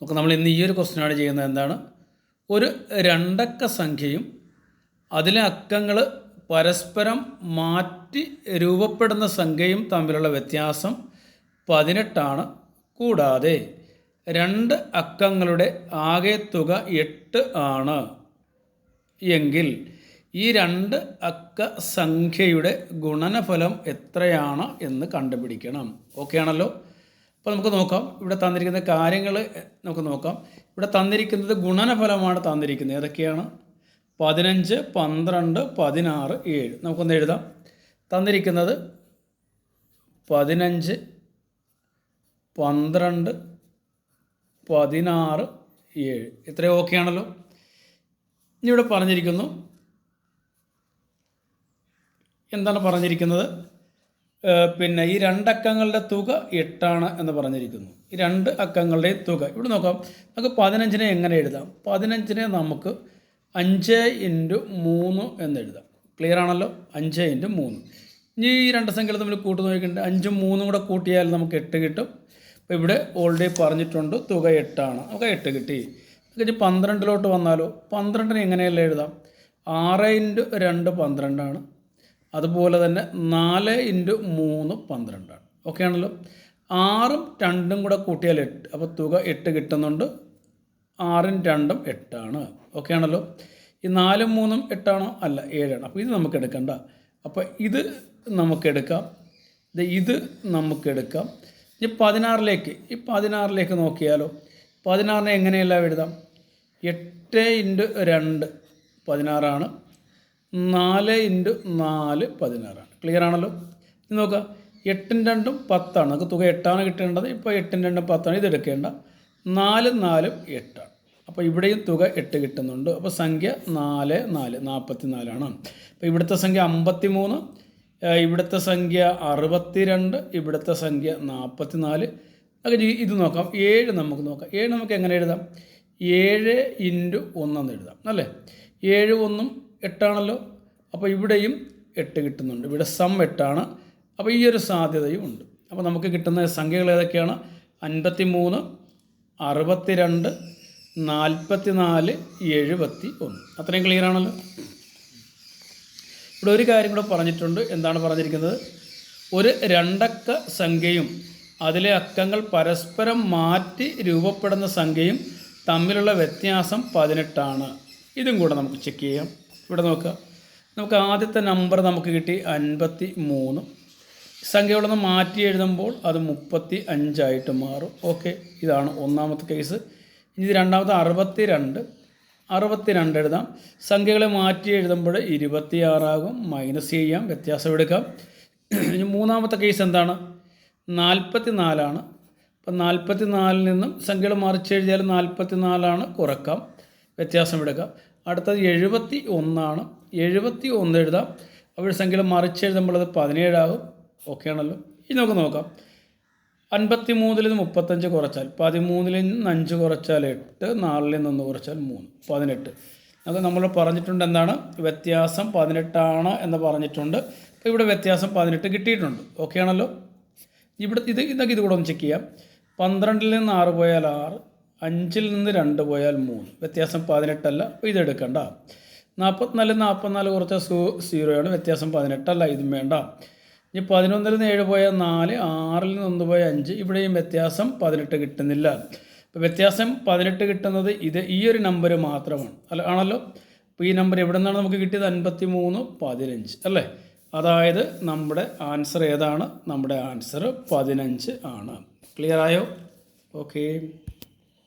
നമുക്ക് നമ്മൾ ഇന്ന് ഈ ഒരു ക്വസ്റ്റ്യനാണ് ചെയ്യുന്നത്. എന്താണ്? ഒരു രണ്ടക്ക സംഖ്യയും അതിലെ അക്കങ്ങൾ പരസ്പരം മാറ്റി രൂപപ്പെടുന്ന സംഖ്യയും തമ്മിലുള്ള വ്യത്യാസം പതിനെട്ടാണ്. കൂടാതെ രണ്ട് അക്കങ്ങളുടെ ആകെ തുക എട്ട് ആണ്. എങ്കിൽ ഈ രണ്ട് അക്ക സംഖ്യയുടെ ഗുണനഫലം എത്രയാണ് എന്ന് കണ്ടുപിടിക്കണം. ഓക്കെ ആണല്ലോ? അപ്പോൾ നമുക്ക് നോക്കാം. ഇവിടെ തന്നിരിക്കുന്ന കാര്യങ്ങൾ നമുക്ക് നോക്കാം. ഇവിടെ തന്നിരിക്കുന്നത് ഗുണനഫലമാണ് തന്നിരിക്കുന്നത്. ഏതൊക്കെയാണ്? പതിനഞ്ച് പന്ത്രണ്ട് പതിനാറ് ഏഴ്. നമുക്കൊന്ന് എഴുതാം. തന്നിരിക്കുന്നത് പതിനഞ്ച് പന്ത്രണ്ട് പതിനാറ് ഏഴ്. ഇത്രയും ഓക്കെ ആണല്ലോ. ഇനി ഇവിടെ പറഞ്ഞിരിക്കുന്നു. എന്താണ് പറഞ്ഞിരിക്കുന്നത്? പിന്നെ ഈ രണ്ടക്കങ്ങളുടെ തുക എട്ടാണ് എന്ന് പറഞ്ഞിരിക്കുന്നു. ഈ രണ്ട് അക്കങ്ങളുടെ തുക. ഇവിടെ നോക്കാം. നമുക്ക് പതിനഞ്ചിനെ എങ്ങനെ എഴുതാം? പതിനഞ്ചിനെ നമുക്ക് അഞ്ച് ഇന്റു മൂന്ന് എന്ന് എഴുതാം. ക്ലിയർ ആണല്ലോ? അഞ്ച് ഇന്റു മൂന്ന്. ഇനി ഈ രണ്ട് സംഖ്യകൾ തമ്മിൽ കൂട്ടി നോക്കിയിട്ട് അഞ്ചും മൂന്നും കൂടെ കൂട്ടിയാൽ നമുക്ക് എട്ട് കിട്ടും. അപ്പോൾ ഇവിടെ ഓൾറെഡി പറഞ്ഞിട്ടുണ്ട് തുക എട്ടാണ്. നമുക്ക് എട്ട് കിട്ടി. ഇനി പന്ത്രണ്ടിലോട്ട് വന്നാലോ? പന്ത്രണ്ടിന് എങ്ങനെയല്ല എഴുതാം? ആറ് ഇന്റു രണ്ട് പന്ത്രണ്ടാണ്. അതുപോലെ തന്നെ നാല് ഇന്റു മൂന്ന് പന്ത്രണ്ടാണ്. ഓക്കെ ആണല്ലോ? ആറും രണ്ടും കൂടെ കൂട്ടിയാൽ എട്ട്. അപ്പോൾ തുക എട്ട് കിട്ടുന്നുണ്ട്. ആറും രണ്ടും എട്ടാണ്. ഓക്കെ ആണല്ലോ? ഈ നാലും മൂന്നും എട്ടാണോ? അല്ല ഏഴാണ്. അപ്പോൾ ഇത് നമുക്ക് എടുക്കണ്ട. അപ്പോൾ ഇത് നമുക്കെടുക്കാം ഇത് നമുക്കെടുക്കാം ഇനി പതിനാറിലേക്ക് ഈ പതിനാറിലേക്ക് നോക്കിയാലോ? പതിനാറിനെ എങ്ങനെയെല്ലാം എഴുതാം? എട്ട് ഇന്റു രണ്ട് പതിനാറാണ്. നാല് ഇന്റു നാല് പതിനാറാണ് ക്ലിയർ ആണല്ലോ? ഇത് നോക്കുക എട്ടും രണ്ടും പത്താണ്. നമുക്ക് തുക എട്ടാണ് കിട്ടേണ്ടത്. ഇപ്പോൾ എട്ടും രണ്ടും പത്താണ്. ഇത് എടുക്കേണ്ട. നാലും നാലും എട്ടാണ്. അപ്പോൾ ഇവിടെയും തുക എട്ട് കിട്ടുന്നുണ്ട്. അപ്പോൾ സംഖ്യ നാല് നാല് നാൽപ്പത്തി നാലാണ് അപ്പോൾ ഇവിടുത്തെ സംഖ്യ അമ്പത്തി മൂന്ന് ഇവിടുത്തെ സംഖ്യ അറുപത്തി രണ്ട് ഇവിടുത്തെ സംഖ്യ നാൽപ്പത്തി നാല് അങ്ങനെ ഇത് നോക്കാം. ഏഴ് നമുക്ക് നോക്കാം. ഏഴ് നമുക്ക് എങ്ങനെ എഴുതാം? ഏഴ് ഇന്റു ഒന്നെന്ന് എഴുതാം. അല്ലേ? ഏഴ് ഒന്നും എട്ടാണല്ലോ? അപ്പോൾ ഇവിടെയും എട്ട് കിട്ടുന്നുണ്ട്. ഇവിടെ സം എട്ടാണ്. അപ്പോൾ ഈ ഒരു സാധ്യതയും ഉണ്ട്. അപ്പോൾ നമുക്ക് കിട്ടുന്ന സംഖ്യകൾ ഏതൊക്കെയാണ്? അൻപത്തി മൂന്ന് അറുപത്തി രണ്ട് നാൽപ്പത്തി നാല് എഴുപത്തി ഒന്ന് അത്രയും ക്ലിയർ ആണല്ലോ? ഇവിടെ ഒരു കാര്യം കൂടെ പറഞ്ഞിട്ടുണ്ട്. എന്താണ് പറഞ്ഞിരിക്കുന്നത്? ഒരു രണ്ടക്ക സംഖ്യയും അതിലെ അക്കങ്ങൾ പരസ്പരം മാറ്റി രൂപപ്പെടുന്ന സംഖ്യയും തമ്മിലുള്ള വ്യത്യാസം പതിനെട്ടാണ്. ഇതും കൂടെ നമുക്ക് ചെക്ക് ചെയ്യാം. ഇവിടെ നോക്കുക. നമുക്ക് ആദ്യത്തെ നമ്പർ നമുക്ക് കിട്ടി അൻപത്തി മൂന്ന് സംഖ്യകളൊന്ന് മാറ്റി എഴുതുമ്പോൾ അത് മുപ്പത്തി അഞ്ചായിട്ട് മാറും. ഓക്കെ ഇതാണ് ഒന്നാമത്തെ കേസ് ഇനി രണ്ടാമത്തെ അറുപത്തി രണ്ട് അറുപത്തി രണ്ട് എഴുതാം. സംഖ്യകളെ മാറ്റി എഴുതുമ്പോൾ ഇരുപത്തിയാറാകും. മൈനസ് ചെയ്യാം. വ്യത്യാസം എടുക്കാം. ഇനി മൂന്നാമത്തെ കേസ് എന്താണ്? നാൽപ്പത്തി നാലാണ് അപ്പം നാൽപ്പത്തി നാലിൽ നിന്നും സംഖ്യകൾ മറിച്ച് എഴുതിയാൽ നാൽപ്പത്തി നാലാണ് കുറക്കാം. വ്യത്യാസം എടുക്കാം. അടുത്തത് എഴുപത്തി ഒന്നാണ് എഴുപത്തി ഒന്ന് എഴുതാം. അവിടെ സംഖ്യകൾ മറിച്ച് എഴുതുമ്പോൾ അത് പതിനേഴാകും. ഓക്കെ ആണല്ലോ. ഇനി നമുക്ക് നോക്കാം. അൻപത്തി മൂന്നിൽ നിന്ന് മുപ്പത്തഞ്ച് കുറച്ചാൽ പതിമൂന്നിൽ നിന്ന് അഞ്ച് കുറച്ചാൽ എട്ട് നാലിൽ നിന്ന് ഒന്ന് കുറച്ചാൽ മൂന്ന് പതിനെട്ട്. അത് നമ്മൾ പറഞ്ഞിട്ടുണ്ട് എന്താണ്? വ്യത്യാസം പതിനെട്ടാണ് എന്ന് പറഞ്ഞിട്ടുണ്ട്. അപ്പോൾ ഇവിടെ വ്യത്യാസം പതിനെട്ട് കിട്ടിയിട്ടുണ്ട്. ഓക്കെ ആണല്ലോ. ഇവിടെ ഇത് ഇതൊക്കെ ഇത് കൂടെ ഒന്ന് ചെക്ക് ചെയ്യാം. പന്ത്രണ്ടിൽ നിന്ന് ആറ് പോയാൽ ആറ് അഞ്ചിൽ നിന്ന് രണ്ട് പോയാൽ മൂന്ന്. വ്യത്യാസം പതിനെട്ടല്ല ഇത് എടുക്കണ്ട. നാൽപ്പത്തിനാല് നാൽപ്പത്തിനാല് കുറച്ച സൂ സീറോയാണ് വ്യത്യാസം പതിനെട്ടല്ല ഇതും വേണ്ട. ഇനി പതിനൊന്നിൽ നിന്ന് ഏഴ് പോയാൽ നാല് ആറിൽ നിന്ന് ഒന്ന് പോയാൽ അഞ്ച്. ഇവിടെയും വ്യത്യാസം പതിനെട്ട് കിട്ടുന്നില്ല. അപ്പോൾ വ്യത്യാസം പതിനെട്ട് കിട്ടുന്നത് ഇത് ഈ ഒരു നമ്പർ മാത്രമാണ്. അല്ല ആണല്ലോ? അപ്പോൾ ഈ നമ്പർ എവിടെ നിന്നാണ് നമുക്ക് കിട്ടിയത്? അൻപത്തി മൂന്ന് പതിനഞ്ച് അല്ലേ? അതായത് നമ്മുടെ ആൻസർ ഏതാണ്? നമ്മുടെ ആൻസർ പതിനഞ്ച് ആണ്. ക്ലിയർ ആയോ? ഓക്കേ.